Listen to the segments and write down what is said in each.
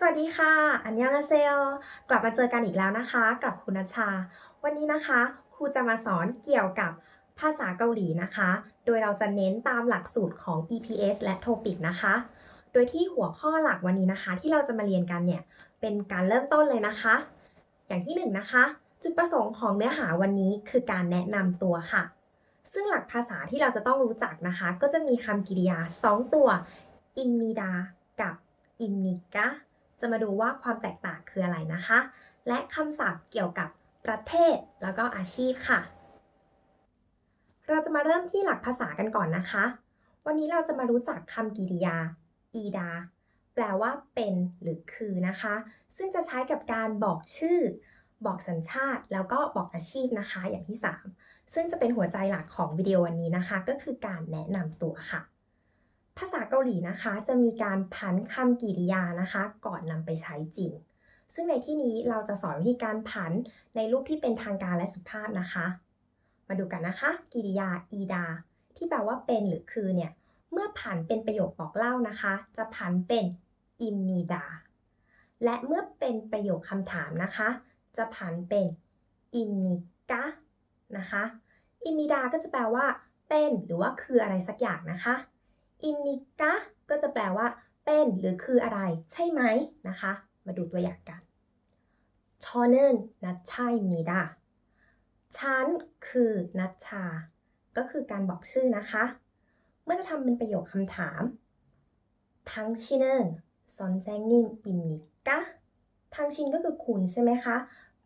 สวัสดีค่ะ อันยองอาเซโอกลับมาเจอกันอีกแล้วนะคะ กับคุณนัชชา วันนี้นะคะ ครูจะมาสอนเกี่ยวกับภาษาเกาหลีนะคะ โดยเราจะเน้นตามหลักสูตรของ EPS และ TOPIK นะคะ โดยที่หัวข้อหลักวันนี้นะคะ ที่เราจะมาเรียนกันเนี่ย เป็นการเริ่มต้นเลยนะคะ อย่างที่หนึ่งนะคะ จุดประสงค์ของเนื้อหาวันนี้คือการแนะนำตัวค่ะ ซึ่งหลักภาษาที่เราจะต้องรู้จักนะคะ ก็จะมีคำกริยา 2 ตัว อิมนิดา กับอิมนิกะ จะมาดูว่าความแตกต่างคืออะไรนะคะ และคำศัพท์เกี่ยวกับประเทศแล้วก็อาชีพค่ะ เราจะมาเริ่มที่หลักภาษากันก่อนนะคะ วันนี้เราจะมารู้จักคำกริยาอีดา แปลว่าเป็นหรือคือนะคะ ซึ่งจะใช้กับการบอกชื่อ บอกสัญชาติ แล้วก็บอกอาชีพนะคะ อย่างที่ 3 ซึ่งจะเป็นหัวใจหลักของวิดีโอวันนี้นะคะ ก็คือการแนะนำตัวค่ะ ภาษาเกาหลีนะคะจะมีการพันคำกริยานะคะ ก่อนนำไปใช้จริง ซึ่งในที่นี้เราจะสอนวิธีการผันในรูปที่เป็นทางการและสุภาพนะคะ มาดูกันนะคะกริยาอีดา ที่แปลว่าเป็นหรือคือเนี่ย เมื่อผันเป็นประโยคบอกเล่านะคะ จะผันเป็นอิมนีดา และเมื่อเป็นประโยคคำถามนะคะ จะผันเป็นอิมนิกะนะคะ อิมนิดาก็จะแปลว่า เป็นหรือว่าคืออะไรสักอย่างนะคะ อิมนิกะก็จะแปลว่า เป็นหรือคืออะไร ใช่ไหมนะคะ มาดูตัวอย่างกันชอนึนนัชชาอิมนิดาฉันคือนัชชา ก็คือการบอกชื่อนะคะ เมื่อจะทำเป็นประโยคคำถามทังชินนซอนแซงนิมอิมนิกะทังชินก็คือคุณใช่ไหมคะ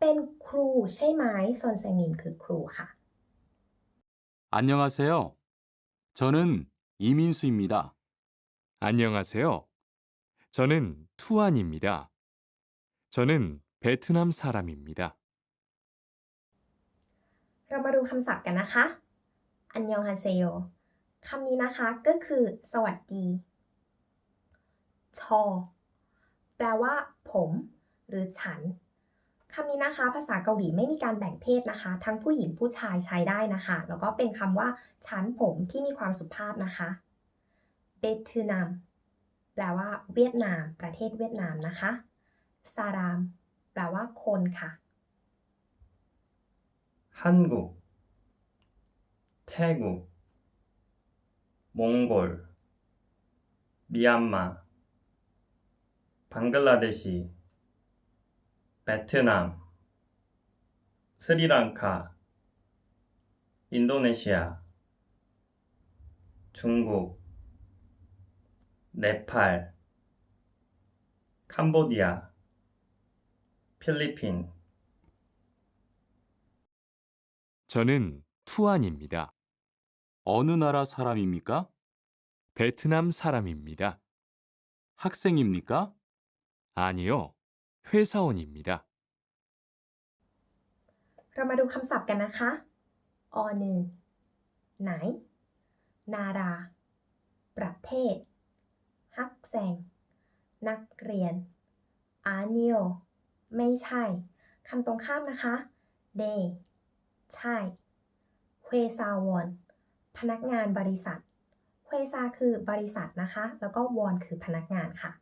เป็นครูใช่ไหมซอนแซงนิมคือครูค่ะ 안녕하세요. 저는 이민수입니다. 안녕하세요. 저는 투안입니다. 저는 베트남 사람입니다. เรามาดูคำศัพท์กันนะคะ อันยองฮาเซโยคำนี้นะคะก็คือ สวัสดี ชอ แปลว่า ผม หรือฉัน คำนี้นะคะ ภาษาเกาหลีไม่มีการแบ่งเพศนะคะ ทั้งผู้หญิงผู้ชายใช้ได้นะคะ แล้วก็เป็นคำว่า ฉันผมที่มีความสุภาพนะคะ เบทูนาม แปลว่า เวียดนาม ประเทศเวียดนามนะคะ ซาราม แปลว่า คนค่ะ 한국, 태국, 몽골, 미얀마, 방글라데시, 베트남, 스리랑카, 인도네시아, 중국, 네팔, 캄보디아, 필리핀, 저는 투안입니다. 어느 나라 사람입니까? 베트남 사람입니다. 학생입니까? 아니요. 회사원입니다. เรามาดูคำศัพท์กันนะคะ ออนึงไหน นารา ประเทศ ฮักแซง นักเรียน อานิโอ ไม่ใช่ คำตรงข้ามนะคะเดใช่เฮซาวอน พนักงานบริษัทเฮซาคือบริษัทนะคะ แล้วก็วอนคือพนักงานค่ะ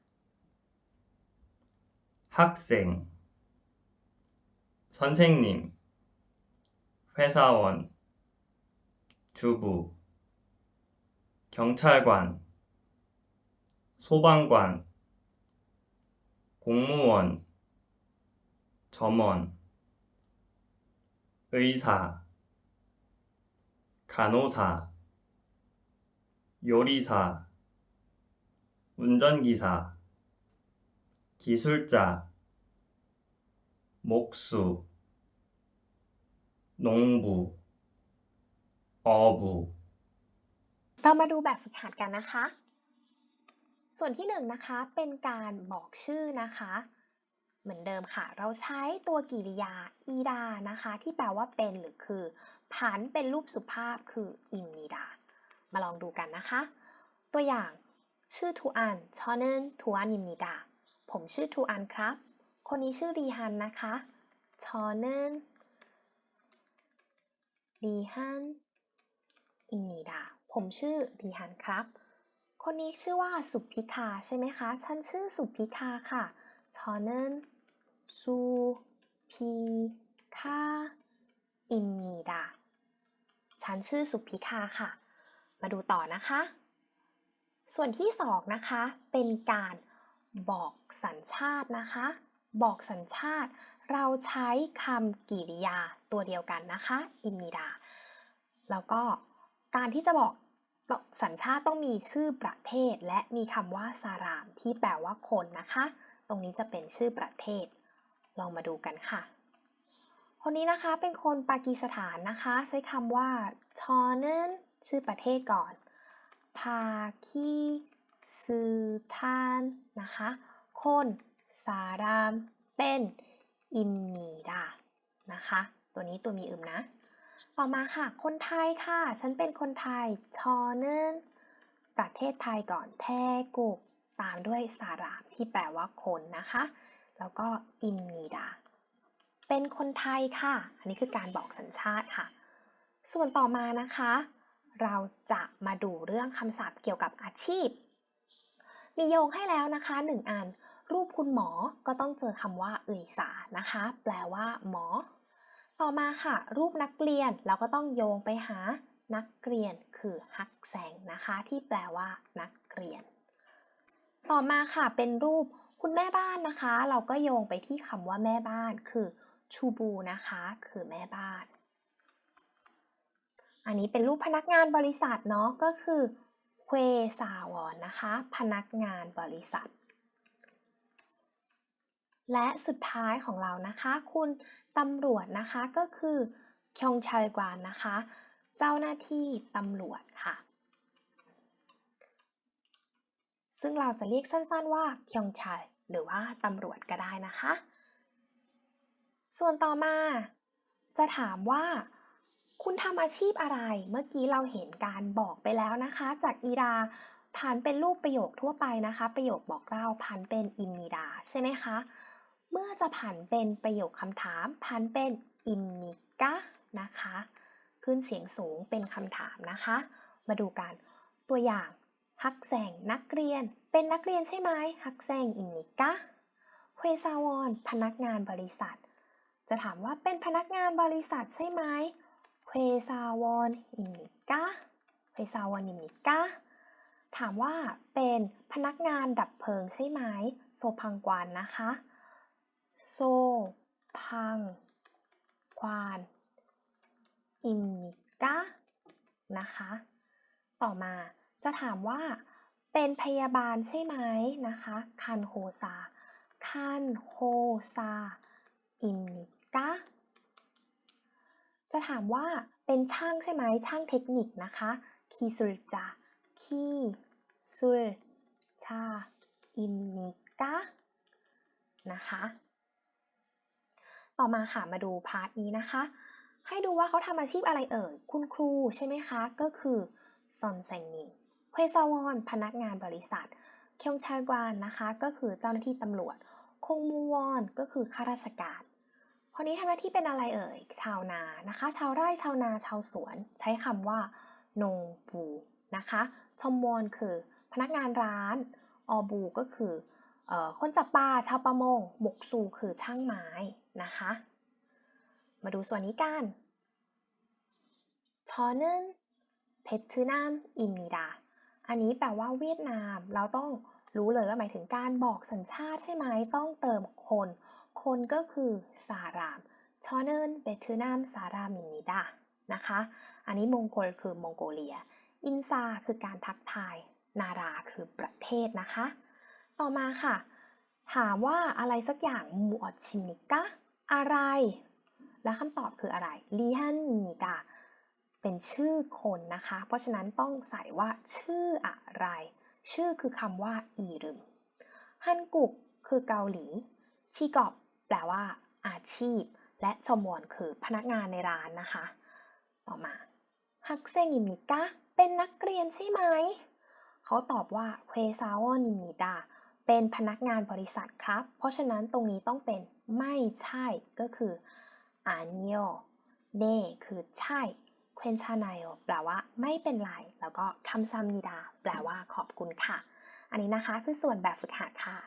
학생, 선생님, 회사원, 주부, 경찰관, 소방관, 공무원, 점원, 의사, 간호사, 요리사, 운전기사, 기술자, 목수, 농부, 어부, เรามาดูแบบฝึกหัดกันนะคะ ส่วนที่หนึ่งนะคะเป็นการบอกชื่อนะคะ เหมือนเดิมค่ะ เราใช้ตัวกริยาอีดานะคะ ที่แปลว่าเป็นหรือคือผันเป็นรูปสุภาพคืออิมนิดา มาลองดูกันนะคะ ตัวอย่างชื่อทูอันชอนึนทูอันอิมนิดา ผมชื่อทูอันครับ คนนี้ชื่อรีฮันนะคะชอเนนรีฮันอินนีดา ผมชื่อรีฮันครับ คนนี้ชื่อว่าสุพิธาใช่ไหมคะ ฉันชื่อสุพิธาค่ะชอเนนสุพิธาอินนีดา ฉันชื่อสุพิธาค่ะ มาดูต่อนะคะ ส่วนที่สองนะคะ เป็นการบอกสัญชาตินะคะ บอกสัญชาติ เราใช้คำกิริยาตัวเดียวกันนะคะอิมิดา แล้วก็การที่จะบอกสัญชาติต้องมีชื่อประเทศ และมีคำว่าสารามที่แปลว่าคนนะคะ ตรงนี้จะเป็นชื่อประเทศ ลองมาดูกันค่ะ คนนี้นะคะเป็นคนปากีสถานนะคะ ใช้คำว่าชอนึนชื่อประเทศก่อน ปากีสถานนะคะ คน สารามเป็นอิมมีดานะคะ ตัวนี้ตัวมีอึมนะ ต่อมาค่ะ คนไทยค่ะ ฉันเป็นคนไทย ชอนึนประเทศไทยก่อนแทกุกตามด้วยสารามที่แปลว่าคนนะคะ แล้วก็อิมมีดา เป็นคนไทยค่ะ อันนี้คือการบอกสัญชาติค่ะ ส่วนต่อมานะคะ เราจะมาดูเรื่องคำศัพท์เกี่ยวกับอาชีพ มีโยงให้แล้วนะคะหนึ่งอัน รูปคุณหมอก็ต้องเจอคำว่าเอยสานะคะ แปลว่า หมอ ต่อมาค่ะ รูปนักเรียนเราก็ต้องโยงไปหานักเรียนคือฮักแสงนะคะ ที่แปลว่า นักเรียน ต่อมาค่ะเป็นรูปคุณแม่บ้านนะคะ เราก็โยงไปที่คำว่าแม่บ้านคือชูบูนะคะ คือแม่บ้าน อันนี้เป็นรูปพนักงานบริษัทเนาะก็คือเควซาวอนนะคะ พนักงานบริษัท และสุดท้ายของเรานะคะ คุณตำรวจนะคะก็คือคยองชัลกวานนะคะ เจ้าหน้าที่ตำรวจค่ะ ซึ่งเราจะเรียกสั้นๆว่าคยองชัลหรือว่าตำรวจก็ได้นะคะ ส่วนต่อมาจะถามว่า คุณทำอาชีพอะไร เมื่อกี้เราเห็นการบอกไปแล้วนะคะ จากอีดาผันเป็นรูปประโยคทั่วไปนะคะ ประโยคบอกเล่าผันเป็นอิมมิดาใช่ไหมคะ เมื่อจะผันเป็นประโยคคำถามผันเป็นอิมมิกะนะคะ ขึ้นเสียงสูงเป็นคำถามนะคะ มาดูกัน ตัวอย่างฮักแซงนักเรียน เป็นนักเรียนใช่ไหมฮักแซงอิมมิกะเควซาวอนพนักงานบริษัท จะถามว่าเป็นพนักงานบริษัทใช่ไหมเควซาวอนอิมมิกะเควซาวอนอิมมิกะถามว่าเป็นพนักงานดับเพลิงใช่ไหม โซพังกวนนะคะ โซ พัง ควานอิมิกะนะคะ ต่อมาจะถามว่าเป็นพยาบาลใช่ไหมนะคะ คันโฮซา คันโฮซา อิมิกะ จะถามว่าเป็นช่างใช่ไหม ช่างเทคนิคนะคะ คีซุรจา คีซุรชา อิมมิกะ นะคะ ต่อมาค่ะมาดูพาร์ทนี้นะคะ ให้ดูว่าเขาทำอาชีพอะไรเอ่ย คุณครูใช่ไหมคะ ก็คือซอนแซงนิงเควซาวอน พนักงานบริษัท เคียงชากวานนะคะ ก็คือเจ้าหน้าที่ตำรวจ คงมูวอน ก็คือข้าราชการคนนี้ทำหน้าที่เป็นอะไรเอ่ย ชาวนานะคะ ชาวไร่ ชาวนา ชาวสวน ใช้คำว่านงปูนะคะ ชมวอนคือพนักงานร้าน ออบูก็คือ คนจับปลาชาวประมงหมกซูคือช่างไม้นะคะ มาดูส่วนนี้กันชอนึนเพชรนามอิมิดา อันนี้แปลว่าเวียดนาม เราต้องรู้เลยว่าหมายถึงการบอกสัญชาติใช่ไหมต้องเติมคน คนก็คือสารามชอนึนเบทนามสารามินิดานะคะ อันนี้มงโกลคือมองโกเลีย อินซาคือการทักทาย นาราคือประเทศนะคะ ต่อมาค่ะ ถามว่าอะไรสักอย่างมูอชิมิกะอะไร และคำตอบคืออะไรลีฮันมิกะเป็นชื่อคนนะคะ เพราะฉะนั้นต้องใส่ว่าชื่ออะไร ชื่อคือคำว่าอีรึมฮันกุกคือเกาหลี ชีกอบแปลว่า อาชีพ และชมวนคือพนักงานในร้านนะคะ ต่อมาฮักเซงิมิกะเป็นนักเรียนใช่ไหม เขาตอบว่าเควซาวอนิมิดา เป็นพนักงานบริษัทครับ เพราะฉะนั้นตรงนี้ต้องเป็นไม่ใช่ก็คืออานิโอเน่คือใช่เควนชาไนโอแปลว่าไม่เป็นไร แล้วก็คำซามิดา แปลว่าขอบคุณค่ะ อันนี้นะคะคือส่วนแบบฝึกหัดค่ะ